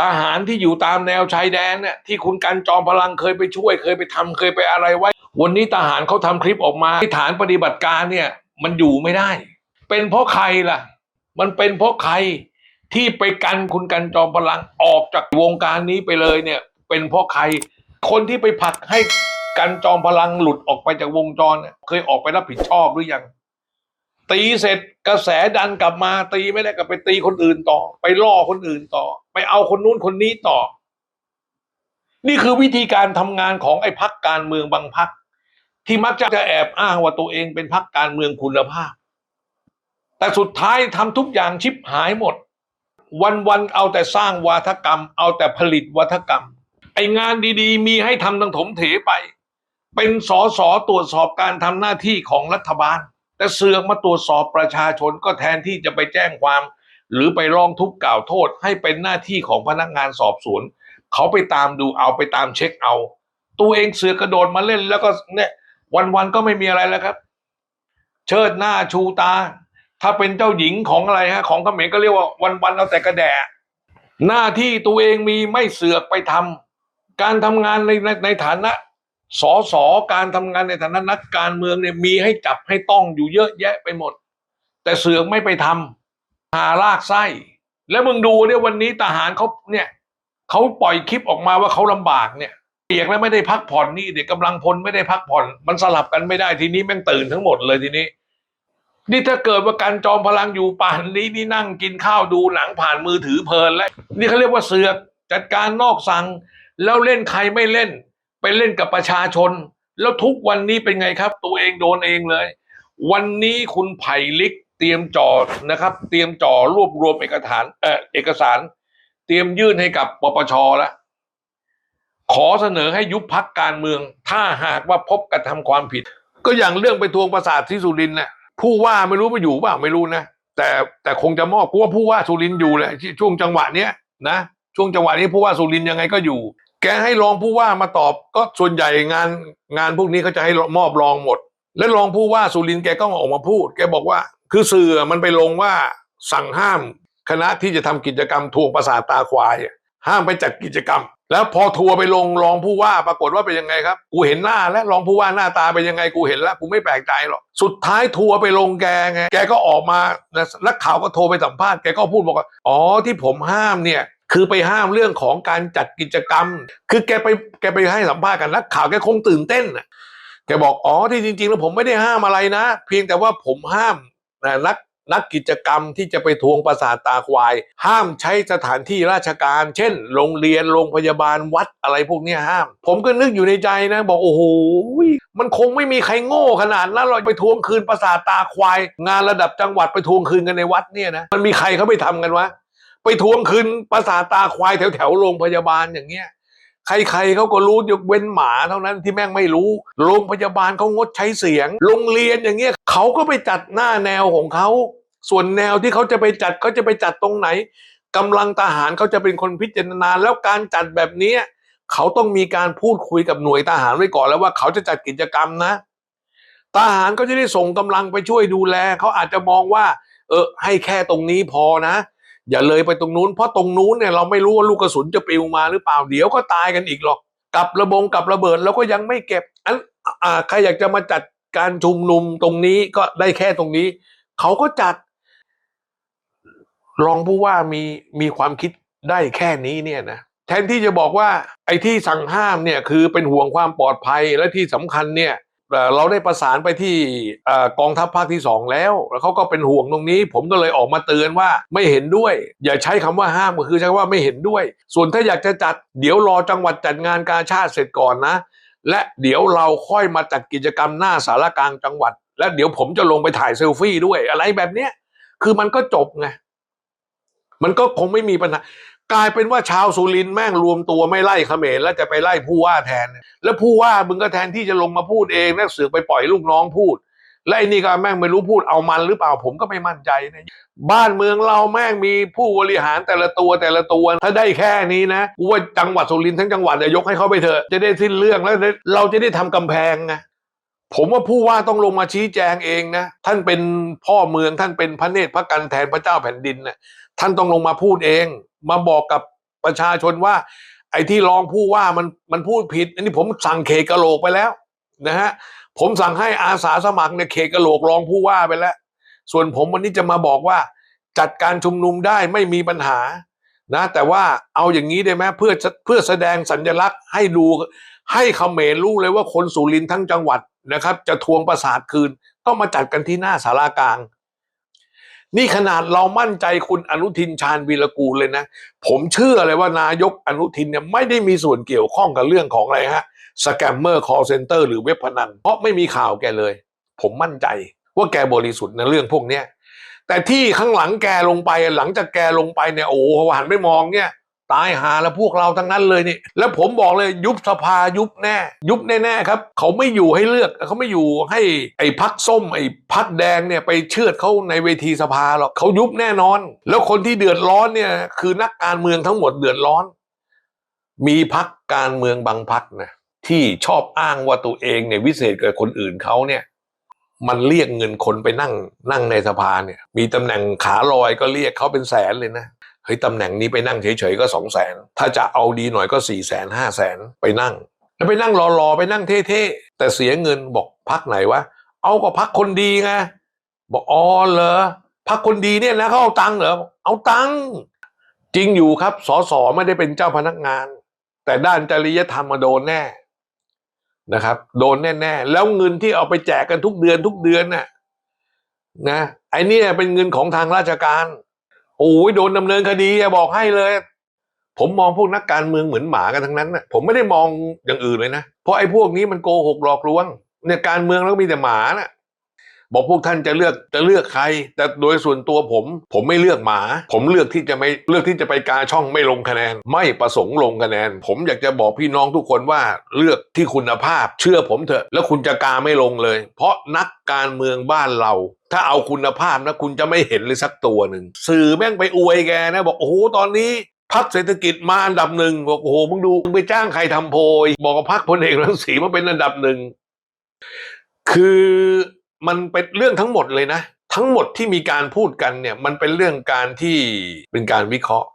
ทหารที่อยู่ตามแนวชายแดนเนี่ยที่คุณกันจอมพลังเคยไปช่วย เคยไปทำเคยไปอะไรไว้ วันนี้ทหารเขาทำคลิปออกมาที่ฐานปฏิบัติการเนี่ย มันอยู่ไม่ได้ เป็นเพราะใครล่ะ มันเป็นเพราะใครที่ไปกันคุณกันจอมพลังออกจากวงการนี้ไปเลยเนี่ย เป็นเพราะใคร คนที่ไปผลักให้กันจอมพลังหลุดออกไปจากวงจรเนี่ยเคยออกไปรับผิดชอบหรือยัง ตีเสร็จกระแสดันกลับมาตีไม่ได้ก็ไปตีคนอื่นต่อ ไปล่อคนอื่นต่อ ไปเอาคนนู้นคนนี้ต่อ นี่คือวิธีการทำงานของไอ้พักการเมืองบางพักที่มักจะแอบอ้างว่าตัวเองเป็นพักการเมืองคุณภาพ แต่สุดท้ายทำทุกอย่างชิบหายหมด วันๆเอาแต่สร้างวาทกรรม เอาแต่ผลิตวัฒกรรม ไองานดีๆ มีให้ทำทั้งถมเถไป เป็นสอสอตรวจสอบการทำหน้าที่ของรัฐบาล แต่เสือกมาตรวจสอบประชาชนก็แทนที่จะไปแจ้งความ หรือไปร้องทุกข์กล่าวโทษ ให้เป็นหน้าที่ของพนักงานสอบสวน เขาไปตามดูเอาไปตามเช็คเอา ตัวเองเสือกกระโดดมาเล่นแล้วก็เนี่ยวันๆก็ไม่มีอะไรแล้วครับ เชิดหน้าชูตา ถ้าเป็นเจ้าหญิงของอะไรฮะของเขมรก็เรียกว่าวันๆเอาแต่กระแดะหน้าที่ตัวเองมีไม่เสือกไปทำการทำงานในในในฐานะ สอสอการทำงานในฐานะนักการเมืองเนี่ยมีให้จับให้ต้องอยู่เยอะแยะไปหมด แต่เสือกไม่ไปทำหาลากไส้ แล้วมึงดูเนี่ยวันนี้ทหารเขาเนี่ยเขาปล่อยคลิปออกมาว่าเขาลำบากเนี่ยเปียกแล้วไม่ได้พักผ่อนนี่เด็กกำลังพลไม่ได้พักผ่อน มันสลับกันไม่ได้ทีนี้แม่งตื่นทั้งหมดเลยทีนี้ นี่ถ้าเกิดว่าการจอมพลังอยู่ป่านนี้นี่นั่งกินข้าวดูหนังผ่านมือถือเพลินแล้วนี่เขาเรียกว่าเสือกจัดการนอกสั่งแล้วเล่นใครไม่เล่น ไปเล่นกับประชาชน แล้วทุกวันนี้เป็นไงครับ ตัวเองโดนเองเลย วันนี้คุณไผ่ลิกเตรียมจ่อนะครับ เตรียมจ่อรวบรวมเอกสารเอ่อเอกสาร เตรียมยื่นให้กับปปชแล้วขอเสนอให้ยุบพักการเมือง ถ้าหากว่าพบกระทำความผิด ก็อย่างเรื่องไปทวงประสาทที่สุรินทร์น่ะผู้ว่าไม่รู้ไปอยู่เปล่าไม่รู้นะแต่แต่คงจะมอบกูว่าผู้ว่าสุรินทร์อยู่แหละช่วงจังหวะเนี้ยนะช่วงจังหวะนี้ผู้ว่าสุรินทร์ยังไงก็อยู่ แกให้รองผู้ว่ามาตอบก็ส่วนใหญ่งานงานพวกนี้เขาจะให้มอบรองหมด และรองผู้ว่าสุรินทร์แกก็ออกมาพูด แกบอกว่า คือสื่อมันไปลงว่าสั่งห้ามคณะที่จะทำกิจกรรมทวงประสาทตาควาย ห้ามไปจัดกิจกรรม แล้วพอทัวร์ไปลงรองผู้ว่าปรากฏว่าเป็นยังไงครับ กูเห็นหน้าและรองผู้ว่าหน้าตาเป็นยังไงกูเห็นแล้วกูไม่แปลกใจหรอกสุดท้ายทัวร์ไปลงแกไงแกก็ออกมานะนักข่าวก็โทรไปสัมภาษณ์แกก็พูดบอกว่าอ๋อที่ผมห้ามเนี่ย คือไปห้ามเรื่องของการจัดกิจกรรม คือแกไปแกไปให้สัมภาษณ์กันนักข่าวแกคงตื่นเต้นน่ะแกบอกอ๋อที่จริง ๆ แล้วผมไม่ได้ห้ามอะไรนะ เพียงแต่ว่าผมห้ามนะนักนักกิจกรรมที่จะไปทวงประสาทตาควาย ห้ามใช้สถานที่ราชการ เช่น โรงเรียนโรงพยาบาลวัดอะไรพวกนี้ห้าม ผมก็นึกอยู่ในใจนะ บอกโอ้โหมันคงไม่มีใครโง่ขนาดนั้นเราไปทวงคืนประสาทตาควาย งานระดับจังหวัดไปทวงคืนกันในวัดเนี่ยนะมันมีใครเขาไปทำกันวะ ไปทวงคืนประสาตาควายแถวแถวๆโรงพยาบาลอย่างเงี้ย ใครๆเขาก็รู้ยกเว้นหมาเท่านั้นที่แม่งไม่รู้ โรงพยาบาลเขางดใช้เสียง โรงเรียนอย่างเงี้ยเขาก็ไปจัดหน้าแนวของเขา ส่วนแนวที่เขาจะไปจัดเขาจะไปจัดตรงไหนกำลังทหารเขาจะเป็นคนพิจารณาแล้วการจัดแบบเนี้ยเขาต้องมีการพูดคุยกับหน่วยทหารไว้ก่อนแล้วว่าเขาจะจัดกิจกรรมนะทหารก็จะได้ส่งกำลังไปช่วยดูแลเขาอาจจะมองว่า เออให้แค่ตรงนี้พอนะ อย่าเลยไปตรงนู้นเพราะตรงนู้นเนี่ยเราไม่รู้ว่าลูกกระสุนจะปลิวมาหรือเปล่าเดี๋ยวก็ตายกันอีกหรอกกับระบงกับระเบิดแล้วก็ยังไม่เก็บอันอใครอยากจะมาจัดการชุมนุมตรงนี้ก็ได้แค่ตรงนี้ เขาก็จัดรองผู้ว่ามีมีความคิดได้แค่นี้เนี่ยนะแทนที่จะบอกว่าไอ้ที่สั่งห้ามเนี่ยคือเป็นห่วงความปลอดภัยและที่สำคัญเนี่ย เราได้ประสานไปที่กองทัพภาคที่สองแล้ว แล้วเขาก็เป็นห่วงตรงนี้ ผมก็เลยออกมาเตือนว่าไม่เห็นด้วย อย่าใช้คำว่าห้ามก็คือใช้ว่าไม่เห็นด้วย ส่วนถ้าอยากจะจัดเดี๋ยวรอจังหวัดจัดงานการชาติเสร็จก่อนนะ และเดี๋ยวเราค่อยมาจัดกิจกรรมหน้าสารกลางจังหวัด และเดี๋ยวผมจะลงไปถ่ายเซลฟี่ด้วยอะไรแบบเนี้ยคือมันก็จบไงมันก็คงไม่มีปัญหา กลายเป็นว่าชาวสุรินแม่งรวมตัวไม่ไล่เขมรแล้วจะไปไล่ผู้ว่าแทน แล้วผู้ว่ามึงก็แทนที่จะลงมาพูดเองแล้วเสือกไปปล่อยลูกน้องพูด และไอ้นี่ก็แม่งไม่รู้พูดเอามันหรือเปล่าผมก็ไม่มั่นใจนะบ้านเมืองเราแม่งมีผู้บริหารแต่ละตัวแต่ละตัว ถ้าได้แค่นี้นะกูว่าจังหวัดสุรินทร์ทั้งจังหวัดเนี่ยกให้เขาไปเถอะจะได้สิ้นเรื่องแล้วเราจะได้ทำกำแพงไงผมว่าผู้ว่าต้องลงมาชี้แจงเองนะ ท่านเป็นพ่อเมืองท่านเป็นพระเนตรพระกันแทนพระเจ้าแผ่นดินนะท่านต้องลงมาพูดเอง มาบอกกับประชาชนว่า ไอ้ที่รองผู้ว่ามันมันพูดผิด อันนี้ผมสั่งเคกะโหลกไปแล้วนะฮะผมสั่งให้อาสาสมัครเนี่ยเคกะโหลกรองผู้ว่าไปแล้ว ส่วนผมวันนี้จะมาบอกว่า จัดการชุมนุมได้ไม่มีปัญหานะแต่ว่าเอาอย่างนี้ได้ไหมเพื่อเพื่อแสดงสัญลักษณ์ให้ดูให้เขมรรู้เลยว่าคนสุรินทร์ทั้งจังหวัดนะครับ จะทวงประสาทคืนต้องมาจัดกันที่หน้าสารากลาง นี่ขนาดเรามั่นใจคุณอนุทินชาญวีรกูลเลยนะ ผมเชื่อเลยว่านายกอนุทินเนี่ยไม่ได้มีส่วนเกี่ยวข้องกับเรื่องของอะไรฮะสแกมเมอร์คอร์เซนเตอร์หรือเว็บพนัน เพราะไม่มีข่าวแกเลย ผมมั่นใจว่าแกบริสุทธิ์ในเรื่องพวกเนี้ยแต่ที่ข้างหลังแกลงไปหลังจากแกลงไปเนี่ยโอ้โหหันไม่มองเนี่ย ตายหาแล้วพวกเราทั้งนั้นเลยนี่ แล้วผมบอกเลยยุบสภายุบแน่ ยุบแน่ๆครับ เขาไม่อยู่ให้เลือกเขาไม่อยู่ให้ไอ้พักส้ม ไอ้พักแดงเนี่ยไปเชือดเขาในเวทีสภาหรอกเขายุบแน่นอน แล้วคนที่เดือดร้อนเนี่ยคือนักการเมืองทั้งหมดเดือดร้อน มีพักการเมืองบางพักนะที่ชอบอ้างว่าตัวเองเนี่ยวิเศษกว่าคนอื่นเขาเนี่ยมันเรียกเงินคนไปนั่งนั่งในสภาเนี่ย มีตำแหน่งขาลอยก็เรียกเขาเป็นแสนเลยนะ เฮ้ยตำแหน่งนี้ไปนั่งเฉยๆก็สองแสนถ้าจะเอาดีหน่อยก็สี่แสนห้าแสนไปนั่ง แล้วไปนั่งรอๆไปนั่งเท่ๆแต่เสียเงินบอกพักไหนวะเอาก็พักคนดีไงบอกอ๋อเหรอพักคนดีเนี่ยนะเขาเอาตังค์เหรอเอาตังค์จริงอยู่ครับสอสอไม่ได้เป็นเจ้าพนักงาน แต่ด้านจริยธรรมมาโดนแน่นะครับ โดนแน่ๆแล้วเงินที่เอาไปแจกกันทุกเดือนทุกเดือนน่ะนะไอ้เนี่ยเป็นเงินของทางราชการ โอ้ยโดนดำเนินคดีบอกให้เลย ผมมองพวกนักการเมืองเหมือนหมากันทั้งนั้นนะผมไม่ได้มองอย่างอื่นเลยนะ เพราะไอ้พวกนี้มันโกหกหลอกลวงเนี่ยการเมืองแล้วก็มีแต่หมาน่ะ บอกพวกท่านจะเลือกจะเลือกใคร แต่โดยส่วนตัวผม ผมไม่เลือกหมา ผมเลือกที่จะไม่เลือกที่จะไปกาช่องไม่ลงคะแนน ไม่ประสงค์ลงคะแนน ผมอยากจะบอกพี่น้องทุกคนว่าเลือกที่คุณภาพ เชื่อผมเถอะ แล้วคุณจะกาไม่ลงเลย เพราะนักการเมืองบ้านเราถ้าเอาคุณภาพนะคุณจะไม่เห็นเลยสักตัวหนึ่งสื่อแม่งไปอวยแกนะ บอกโอ้โหตอนนี้พักเศรษฐกิจมาอันดับหนึ่งบอกโอ้โหมึงดูมึงไปจ้างใครทำโพยบอกว่าพักพลเอกรังสีมาเป็นอันดับหนึ่งคือ มันเป็นเรื่องทั้งหมดเลยนะ ทั้งหมดที่มีการพูดกันเนี่ยมันเป็นเรื่องการที่เป็นการวิเคราะห์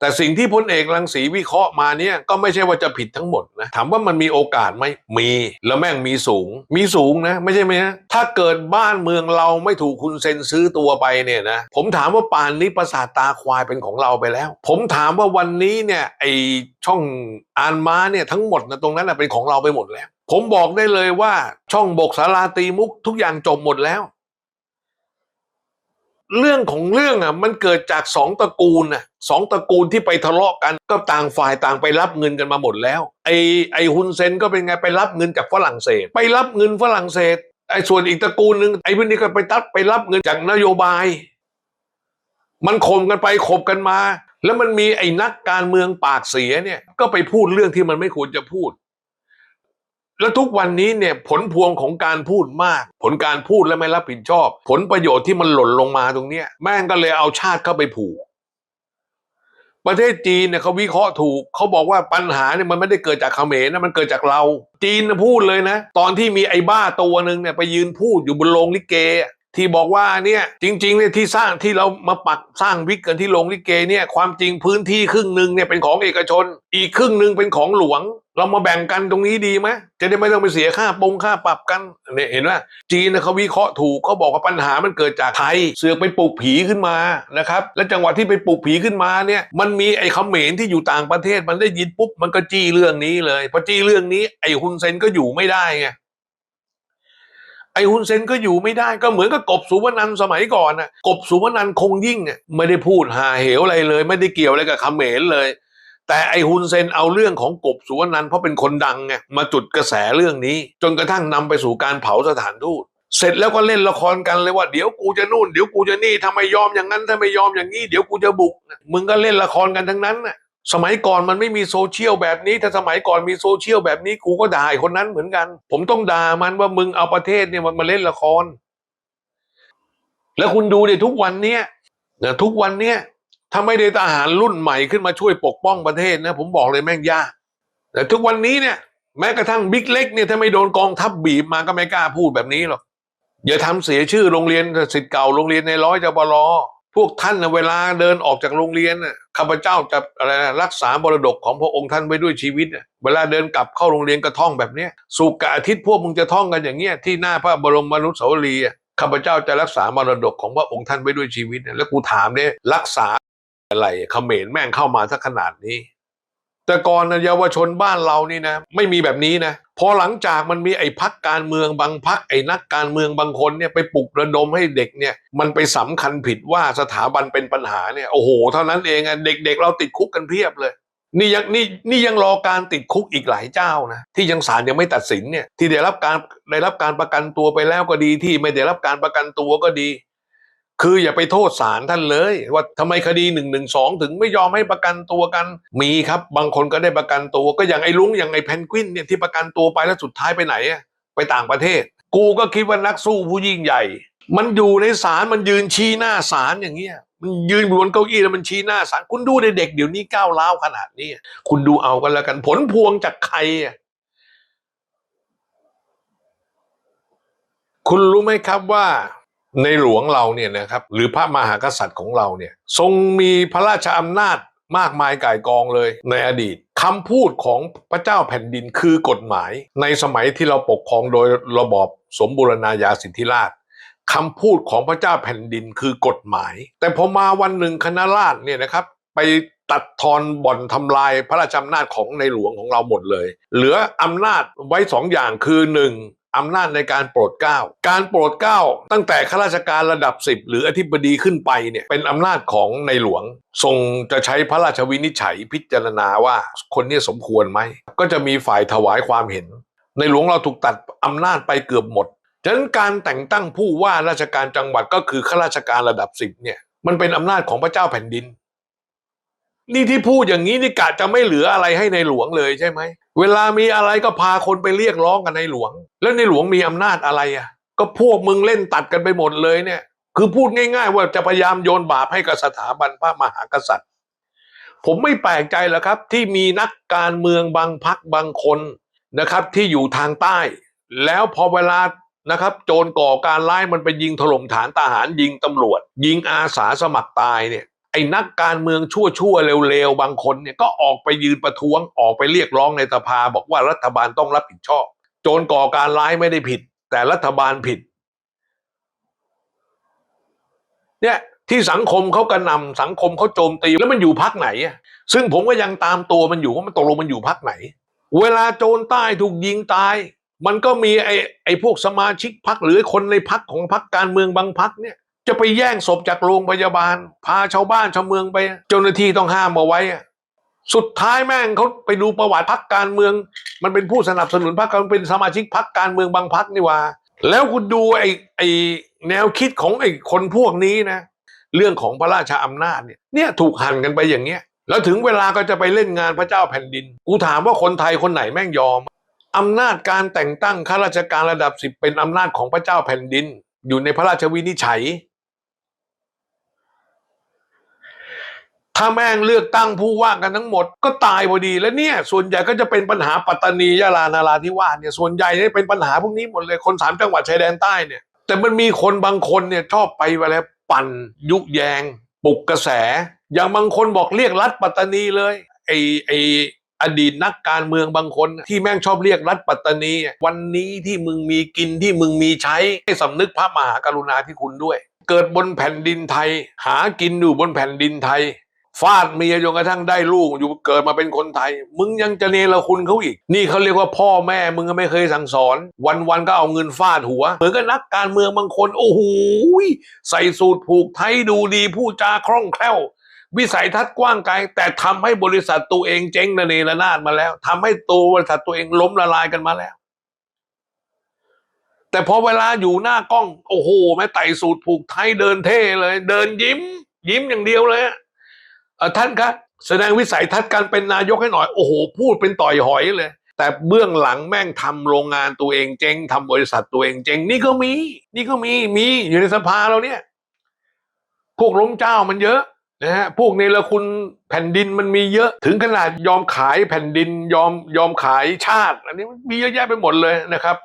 แต่สิ่งที่พลเอกรังสีวิเคราะห์มาเนี่ยก็ไม่ใช่ว่าจะผิดทั้งหมดนะถามว่ามันมีโอกาสไหมมีแล้วแม่งมีสูง มีสูงนะ ไม่ใช่ไหมนะถ้าเกิดบ้านเมืองเราไม่ถูกคุณเซ็นซื้อตัวไปเนี่ยนะผมถามว่าป่านนี้ประสาทตาควายเป็นของเราไปแล้ว ผมถามว่าวันนี้เนี่ยไอช่องอานม้าเนี่ยทั้งหมดนะตรงนั้นนะเป็นของเราไปหมดแล้ว ผมบอกได้เลยว่าช่องบกสาราตีมุกทุกอย่างจบหมดแล้ว เรื่องของเรื่องอะมันเกิดจากสองตระกูลน่ะสองตระกูลที่ไปทะเลาะกันก็ต่างฝ่ายต่างไปรับเงินกันมาหมดแล้ว ไอไอฮุนเซนก็เป็นไงไปรับเงินจากฝรั่งเศส ไปรับเงินฝรั่งเศสไอส่วนอีกตระกูลหนึ่งไอพวกนี้ก็ไปตัดไปรับเงินจากนโยบาย มันข่มกันไปข่มกันมา แล้วมันมีไอ้นักการเมืองปากเสียเนี่ย ก็ไปพูดเรื่องที่มันไม่ควรจะพูด แล้วทุกวันนี้เนี่ยผลพวงของการพูดมาก ผลการพูดและไม่รับผิดชอบ ผลประโยชน์ที่มันหล่นลงมาตรงเนี้ย แม่งก็เลยเอาชาติเข้าไปผูก ประเทศจีนเนี่ยเขาวิเคราะห์ถูกเขาบอกว่าปัญหาเนี่ยมันไม่ได้เกิดจากเขมรนะมันเกิดจากเรา จีนพูดเลยนะ ตอนที่มีไอ้บ้าตัวหนึ่งเนี่ยไปยืนพูดอยู่บนโรงลิเก ที่บอกว่าเนี่ยจริงๆเนี่ยที่สร้างที่เรามาปักสร้างวิกกันที่โรงลิเกเนี่ยความจริงพื้นที่ครึ่งหนึ่งเนี่ยเป็นของเอกชน อีกครึ่งหนึ่งเป็นของหลวง เรามาแบ่งกันตรงนี้ดีไหมจะได้ไม่ต้องไปเสียค่าปงค่าปรับกันเนี่ยเห็นว่าจีนนะเขาวิเคราะห์ถูกเขาบอกว่าปัญหามันเกิดจากไทย เสือกไปปลูกผีขึ้นมานะครับและจังหวะที่ไปปลูกผีขึ้นมาเนี่ยมันมีไอ้เขมรที่อยู่ต่างประเทศมันได้ยินปุ๊บมันก็จี้เรื่องนี้เลยพอจี้เรื่องนี้ไอ้ฮุนเซนก็อยู่ไม่ได้ไง ไอ้ฮุนเซนก็อยู่ไม่ได้ก็เหมือนกับกบสุวรรณันสมัยก่อนน่ะกบสุวรรณันคงยิ่งเนี่ยไม่ได้พูดหาเหวอะไรเลย ไม่ได้เกี่ยวอะไรกับเขมรเลย แต่ไอ้ฮุนเซนเอาเรื่องของกบสุวรรณันเพราะเป็นคนดังไงมาจุดกระแสเรื่องนี้ จนกระทั่งนำไปสู่การเผาสถานทูตเสร็จแล้วก็เล่นละครกันเลยว่าเดี๋ยวกูจะนู่นเดี๋ยวกูจะนี่ถ้าไมยอมอย่างนั้นถ้าไม่ยอมอย่างนี้เดี๋ยวกูจะบุกมึงก็เล่นละครกันทั้งนั้นน่ะ สมัยก่อนมันไม่มีโซเชียลแบบนี้ ถ้าสมัยก่อนมีโซเชียลแบบนี้กูก็ด่าคนนั้นเหมือนกัน ผมต้องด่ามันว่ามึงเอาประเทศเนี่ยมันมาเล่นละคร แล้วคุณดูดิทุกวันเนี้ยนะทุกวันเนี้ยถ้าไม่ได้ทหารรุ่นใหม่ขึ้นมาช่วยปกป้องประเทศนะ ผมบอกเลยแม่งยากแต่ทุกวันนี้เนี่ย แม้กระทั่งบิ๊กเล็กเนี่ยถ้าไม่โดนกองทัพบีบมาก็ไม่กล้าพูดแบบนี้หรอกอย่าทำเสียชื่อโรงเรียนสิทธิ์เก่าโรงเรียนในร้อยจบลอ พวกท่านนะเวลาเดินออกจากโรงเรียนน่ะข้าพเจ้าจะอะไรนะรักษามรดกของพระองค์ท่านไว้ด้วยชีวิตน่ะเวลาเดินกลับเข้าโรงเรียนก็ท่องแบบเนี้ยสุกอาทิตย์พวกมึงจะท่องกันอย่างเงี้ยที่หน้าพระบรมมนุษย์สาวรีข้าพเจ้าจะรักษามรดกของพระองค์ท่านไว้ด้วยชีวิตนะแล้วกูถามเนี่ยรักษาอะไรเขมรแม่งเข้ามาสักขนาดนี้ แต่ก่อนนะเยาวชนบ้านเรานี่นะ ไม่มีแบบนี้นะ พอหลังจากมันมีไอ้พักการเมืองบางพักไอ้นักการเมืองบางคนเนี่ยไปปลุกระดมให้เด็กเนี่ยมันไปสำคัญผิดว่าสถาบันเป็นปัญหาเนี่ยโอ้โหเท่านั้นเองอะเด็กๆเราติดคุกกันเพียบเลย นี่ยังนี่นี่ยังรอการติดคุกอีกหลายเจ้านะที่ยังศาลยังไม่ตัดสินเนี่ยที่ได้รับการได้รับการประกันตัวไปแล้วก็ดีที่ไม่ได้รับการประกันตัวก็ดี คืออย่าไปโทษศาลท่านเลย ว่าทำไมคดีหนึ่งหนึ่งสองถึงไม่ยอมให้ประกันตัวกัน มีครับบางคนก็ได้ประกันตัว ก็อย่างไอ้ลุงอย่างไอ้เพนกวินเนี่ยที่ประกันตัวไปแล้วสุดท้ายไปไหนอะไปต่างประเทศ กูก็คิดว่านักสู้ผู้ยิ่งใหญ่ มันอยู่ในศาลมันยืนชี้หน้าศาลอย่างเงี้ยมันยืนบนเก้าอี้แล้วมันชี้หน้าศาลคุณดูในเด็กเดี๋ยวนี้ก้าวร้าวขนาดนี้คุณดูเอากันแล้วกันผลพวงจากใครอะคุณรู้ไหมครับว่า ในหลวงเราเนี่ยนะครับหรือพระมหากษัตริย์ของเราเนี่ยทรงมีพระราชอำนาจมากมายก่ายกองเลยในอดีตคำพูดของพระเจ้าแผ่นดินคือกฎหมาย ในสมัยที่เราปกครองโดยระบอบสมบูรณาญาสิทธิราชคำพูดของพระเจ้าแผ่นดินคือกฎหมาย แต่พอมาวันหนึ่งคณะราษฎรเนี่ยนะครับ ไปตัดทอนบ่อนทำลายพระราชอำนาจของในหลวงของเราหมดเลย เหลืออำนาจไว้สองอย่างคือหนึ่ง อำนาจในการโปรดเกล้า การโปรดเกล้า ตั้งแต่ข้าราชการระดับ 10 หรืออธิบดีขึ้นไปเนี่ยเป็นอำนาจของในหลวง ทรงจะใช้พระราชวินิจฉัยพิจารณาว่าคนนี้สมควรไหม ก็จะมีฝ่ายถวายความเห็น ในหลวงเราถูกตัดอำนาจไปเกือบหมดฉะนั้นการแต่งตั้งผู้ว่าราชการจังหวัดก็คือข้าราชการระดับ10เนี่ยมันเป็นอำนาจของพระเจ้าแผ่นดิน นี่ที่พูดอย่างนี้นี่กะจะไม่เหลืออะไรให้ในหลวงเลยใช่ไหม เวลามีอะไรก็พาคนไปเรียกร้องกันในหลวง แล้วในหลวงมีอำนาจอะไรอะ ก็พวกมึงเล่นตัดกันไปหมดเลยเนี่ย คือพูดง่าย ๆ ว่าจะพยายามโยนบาปให้กับสถาบันพระมหากษัตริย์ ผมไม่แปลกใจหรอกครับ ที่มีนักการเมืองบางพักบางคนนะครับ ที่อยู่ทางใต้ แล้วพอเวลานะครับ โจรก่อการร้ายมันไปยิงถล่มฐานทหารยิงตำรวจ ยิงอาสาสมัครตายเนี่ย อ้นักการเมืองชั่วๆเร็วๆ บางคนเนี่ยก็ออกไปยืนประท้วงออกไปเรียกร้องในสภาบอกว่ารัฐบาลต้องรับผิดชอบ โจรก่อการร้ายไม่ได้ผิด แต่รัฐบาลผิด เนี่ยที่สังคมเขากระนำสังคมเขาโจมตีแล้วมันอยู่พักไหนซึ่งผมก็ยังตามตัวมันอยู่ว่ามันตกลงมันอยู่พักไหน เวลาโจรใต้ถูกยิงตาย มันก็มีไอ้ไอ้พวกสมาชิกพักหรือคนในพักของพักการเมืองบางพักเนี่ย จะไปแย่งศพจากโรงพยาบาล พาชาวบ้านชาวเมืองไป เจ้าหน้าที่ต้องห้ามเอาไว้ สุดท้ายแม่งเขาไปดูประวัติพักการเมือง มันเป็นผู้สนับสนุนพรรคการเป็นสมาชิกพรรคการเมืองบางพรรคนี่ว่า แล้วคุณดูไอ้ไอ้แนวคิดของไอ้คนพวกนี้นะ เรื่องของพระราชอำนาจเนี่ยเนี่ยถูกหั่นกันไปอย่างเงี้ย แล้วถึงเวลาก็จะไปเล่นงานพระเจ้าแผ่นดิน กูถามว่าคนไทยคนไหนแม่งยอมอำนาจการแต่งตั้งข้าราชการระดับสิบเป็นอำนาจของพระเจ้าแผ่นดิน อยู่ในพระราชวินิจฉัย ถ้าแม่งเลือกตั้งผู้ว่ากันทั้งหมด ก็ตายพอดี แล้วเนี่ย ส่วนใหญ่ก็จะเป็นปัญหาปัตตานียะลานาราธิวาสเนี่ยส่วนใหญ่เนี่ยเป็นปัญหาพวกนี้หมดเลยคนสามจังหวัดชายแดนใต้เนี่ย แต่มันมีคนบางคนเนี่ยชอบไปไปแล้วปั่น ยุแยงปลุกกระแส อย่างบางคนบอกเรียกรัฐปัตตานีเลยไอไออดีตนักการเมืองบางคนที่แม่งชอบเรียกรัฐปัตตานี วันนี้ที่มึงมีกินที่มึงมีใช้ให้สำนึกพระมหากรุณาธิคุณด้วย เกิดบนแผ่นดินไทย หากินอยู่บนแผ่นดินไทย ฟาดเมียจนกระทั่งได้ลูกอยู่เกิดมาเป็นคนไทย มึงยังจะเนรคุณเขาอีก นี่เขาเรียกว่าพ่อแม่มึงก็ไม่เคยสั่งสอน วันๆก็เอาเงินฟาดหัว เหมือนกับนักการเมืองบางคน โอ้โหใส่สูตรผูกไทยดูดีพูดจาคล่องแคล่ว วิสัยทัศน์กว้างไกล แต่ทำให้บริษัทตัวเองเจ๊งระเนระนาดมาแล้วทำให้ตัวบริษัทตัวเองล้มละลายกันมาแล้ว แต่พอเวลาอยู่หน้ากล้อง โอ้โหแม่ไต่สูตรผูกไทยเดินเท่เลย เดินยิ้ม ยิ้มอย่างเดียวเลย ท่านครับแสดงวิสัยทัศน์การเป็นนายกให้หน่อย โอ้โห พูดเป็นต่อยหอยเลย แต่เบื้องหลังแม่งทำโรงงานตัวเองเจ๊งทำบริษัทตัวเองเจ๊งนี่ก็มี นี่ก็มีมีอยู่ในสภาเราเนี่ย พวกล้มเจ้ามันเยอะนะฮะพวกเนรคุณแผ่นดินมันมีเยอะถึงขนาดยอมขายแผ่นดินยอมยอมขายชาติ อันนี้มันมีเยอะแยะไปหมดเลยนะครับ